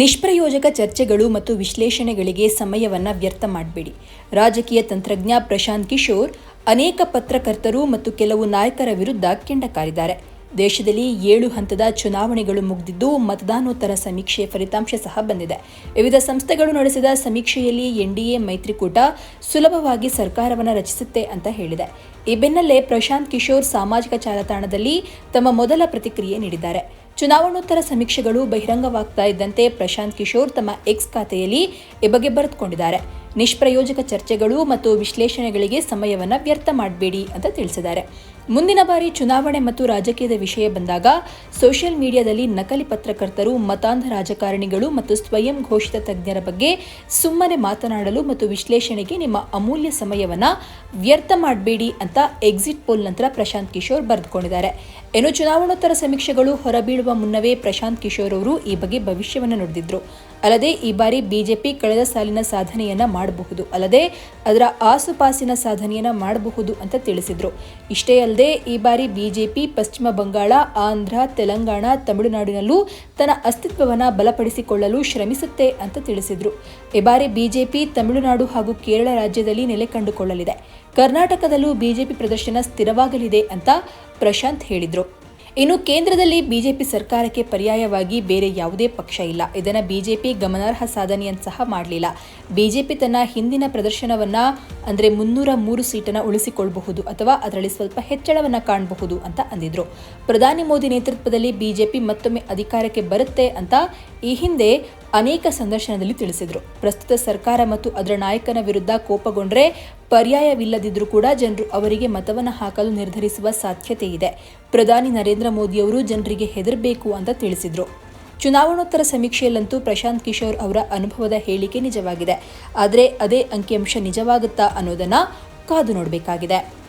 ನಿಷ್ಪ್ರಯೋಜಕ ಚರ್ಚೆಗಳು ಮತ್ತು ವಿಶ್ಲೇಷಣೆಗಳಿಗೆ ಸಮಯವನ್ನ ವ್ಯರ್ಥ ಮಾಡಬೇಡಿ. ರಾಜಕೀಯ ತಂತ್ರಜ್ಞ ಪ್ರಶಾಂತ್ ಕಿಶೋರ್ ಅನೇಕ ಪತ್ರಕರ್ತರು ಮತ್ತು ಕೆಲವು ನಾಯಕರ ವಿರುದ್ಧ ಕೆಂಡ ಕಾರಿದ್ದಾರೆ ದೇಶದಲ್ಲಿ ಏಳು ಹಂತದ ಚುನಾವಣೆಗಳು ಮುಗಿದಿದ್ದು ಮತದಾನೋತ್ತರ ಸಮೀಕ್ಷೆ ಫಲಿತಾಂಶ ಸಹ ಬಂದಿದೆ. ವಿವಿಧ ಸಂಸ್ಥೆಗಳು ನಡೆಸಿದ ಸಮೀಕ್ಷೆಯಲ್ಲಿ ಎನ್ಡಿಎ ಮೈತ್ರಿಕೂಟ ಸುಲಭವಾಗಿ ಸರ್ಕಾರವನ್ನು ರಚಿಸುತ್ತೆ ಅಂತ ಹೇಳಿದೆ. ಈ ಬೆನ್ನಲ್ಲೇ ಪ್ರಶಾಂತ್ ಕಿಶೋರ್ ಸಾಮಾಜಿಕ ಜಾಲತಾಣದಲ್ಲಿ ತಮ್ಮ ಮೊದಲ ಪ್ರತಿಕ್ರಿಯೆ ನೀಡಿದ್ದಾರೆ. ಚುನಾವಣೋತ್ತರ ಸಮೀಕ್ಷೆಗಳು ಬಹಿರಂಗವಾಗ್ತಾ ಇದ್ದಂತೆ ಪ್ರಶಾಂತ್ ಕಿಶೋರ್ ತಮ್ಮ ಎಕ್ಸ್ ಖಾತೆಯಲ್ಲಿ ಈ ಬಗ್ಗೆ ಬರೆದುಕೊಂಡಿದ್ದಾರೆ. ನಿಷ್ಪ್ರಯೋಜಕ ಚರ್ಚೆಗಳು ಮತ್ತು ವಿಶ್ಲೇಷಣೆಗಳಿಗೆ ಸಮಯವನ್ನು ವ್ಯರ್ಥ ಮಾಡಬೇಡಿ ಅಂತ ತಿಳಿಸಿದ್ದಾರೆ. ಮುಂದಿನ ಬಾರಿ ಚುನಾವಣೆ ಮತ್ತು ರಾಜಕೀಯದ ವಿಷಯ ಬಂದಾಗ ಸೋಷಿಯಲ್ ಮೀಡಿಯಾದಲ್ಲಿ ನಕಲಿ ಪತ್ರಕರ್ತರು, ಮತಾಂಧ ರಾಜಕಾರಣಿಗಳು ಮತ್ತು ಸ್ವಯಂ ಘೋಷಿತ ತಜ್ಞರ ಬಗ್ಗೆ ಸುಮ್ಮನೆ ಮಾತನಾಡಲು ಮತ್ತು ವಿಶ್ಲೇಷಣೆಗೆ ನಿಮ್ಮ ಅಮೂಲ್ಯ ಸಮಯವನ್ನು ವ್ಯರ್ಥ ಮಾಡಬೇಡಿ ಅಂತ ಎಕ್ಸಿಟ್ ಪೋಲ್ ನಂತರ ಪ್ರಶಾಂತ್ ಕಿಶೋರ್ ಬರೆದುಕೊಂಡಿದ್ದಾರೆ. ಏನು ಚುನಾವಣೋತ್ತರ ಸಮೀಕ್ಷೆಗಳು ಹೊರಬೀಳುವ ಮುನ್ನವೇ ಪ್ರಶಾಂತ್ ಕಿಶೋರ್ ಅವರು ಈ ಬಗ್ಗೆ ಭವಿಷ್ಯವನ್ನು ನುಡಿದಿದ್ರು. ಅಲ್ಲದೆ ಈ ಬಾರಿ ಬಿಜೆಪಿ ಕಳೆದ ಸಾಲಿನ ಸಾಧನೆಯನ್ನ ಮಾಡಬಹುದು. ಅಲ್ಲದೆ ಅದರ ಆಸುಪಾಸಿನ ಸಾಧನೆಯನ್ನ ಮಾಡಬಹುದು ಅಂತ ತಿಳಿಸಿದ್ರು. ಇಷ್ಟೇ ಅಲ್ಲದೆ ಈ ಬಾರಿ ಬಿಜೆಪಿ, ಪಶ್ಚಿಮ ಬಂಗಾಳ, ಆಂಧ್ರ, ತೆಲಂಗಾಣ, ತಮಿಳುನಾಡಿನಲ್ಲೂ ತನ್ನ ಅಸ್ತಿತ್ವವನ್ನು ಬಲಪಡಿಸಿಕೊಳ್ಳಲು ಶ್ರಮಿಸುತ್ತೆ ಅಂತ ತಿಳಿಸಿದ್ರು. ಈ ಬಾರಿ ಬಿಜೆಪಿ ತಮಿಳುನಾಡು ಹಾಗೂ ಕೇರಳ ರಾಜ್ಯದಲ್ಲಿ ನೆಲೆ ಕಂಡುಕೊಳ್ಳಲಿದೆ. ಕರ್ನಾಟಕದಲ್ಲೂ ಬಿಜೆಪಿ ಪ್ರದರ್ಶನ ಸ್ಥಿರವಾಗಲಿದೆ ಅಂತ ಪ್ರಶಾಂತ್ ಹೇಳಿದ್ರು. ಇನ್ನು ಕೇಂದ್ರದಲ್ಲಿ ಬಿಜೆಪಿ ಸರ್ಕಾರಕ್ಕೆ ಪರ್ಯಾಯವಾಗಿ ಬೇರೆ ಯಾವುದೇ ಪಕ್ಷ ಇಲ್ಲ. ಇದನ್ನು ಬಿಜೆಪಿ ಗಮನಾರ್ಹ ಸಾಧನೆಯನ್ನು ಸಹ ಮಾಡಲಿಲ್ಲ. ಬಿಜೆಪಿ ತನ್ನ ಹಿಂದಿನ ಪ್ರದರ್ಶನವನ್ನ ಅಂದ್ರೆ ಮುನ್ನೂರ ಮೂರು ಸೀಟನ್ನು ಉಳಿಸಿಕೊಳ್ಳಬಹುದು ಅಥವಾ ಅದರಲ್ಲಿ ಸ್ವಲ್ಪ ಹೆಚ್ಚಳವನ್ನು ಕಾಣಬಹುದು ಅಂತ ಅಂದಿದ್ರು. ಪ್ರಧಾನಿ ಮೋದಿ ನೇತೃತ್ವದಲ್ಲಿ ಬಿಜೆಪಿ ಮತ್ತೊಮ್ಮೆ ಅಧಿಕಾರಕ್ಕೆ ಬರುತ್ತೆ ಅಂತ ಈ ಹಿಂದೆ ಅನೇಕ ಸಂದರ್ಶನದಲ್ಲಿ ತಿಳಿಸಿದರು. ಪ್ರಸ್ತುತ ಸರ್ಕಾರ ಮತ್ತು ಅದರ ನಾಯಕನ ವಿರುದ್ಧ ಕೋಪಗೊಂಡ್ರೆ ಪರ್ಯಾಯವಿಲ್ಲದಿದ್ದರೂ ಕೂಡ ಜನರು ಅವರಿಗೆ ಮತವನ್ನು ಹಾಕಲು ನಿರ್ಧರಿಸುವ ಸಾಧ್ಯತೆ ಇದೆ ಪ್ರಧಾನಿ ನರೇಂದ್ರ ಮೋದಿಯವರು ಜನರಿಗೆ ಹೆದರಬೇಕು ಅಂತ ತಿಳಿಸಿದ್ರು. ಚುನಾವಣೋತ್ತರ ಸಮೀಕ್ಷೆಯಲ್ಲಂತೂ ಪ್ರಶಾಂತ್ ಕಿಶೋರ್ ಅವರ ಅನುಭವದ ಹೇಳಿಕೆ ನಿಜವಾಗಿದೆ. ಆದರೆ ಅದೇ ಅಂಕಿಅಂಶ ನಿಜವಾಗುತ್ತಾ ಅನ್ನೋದನ್ನು ಕಾದು ನೋಡಬೇಕಾಗಿದೆ.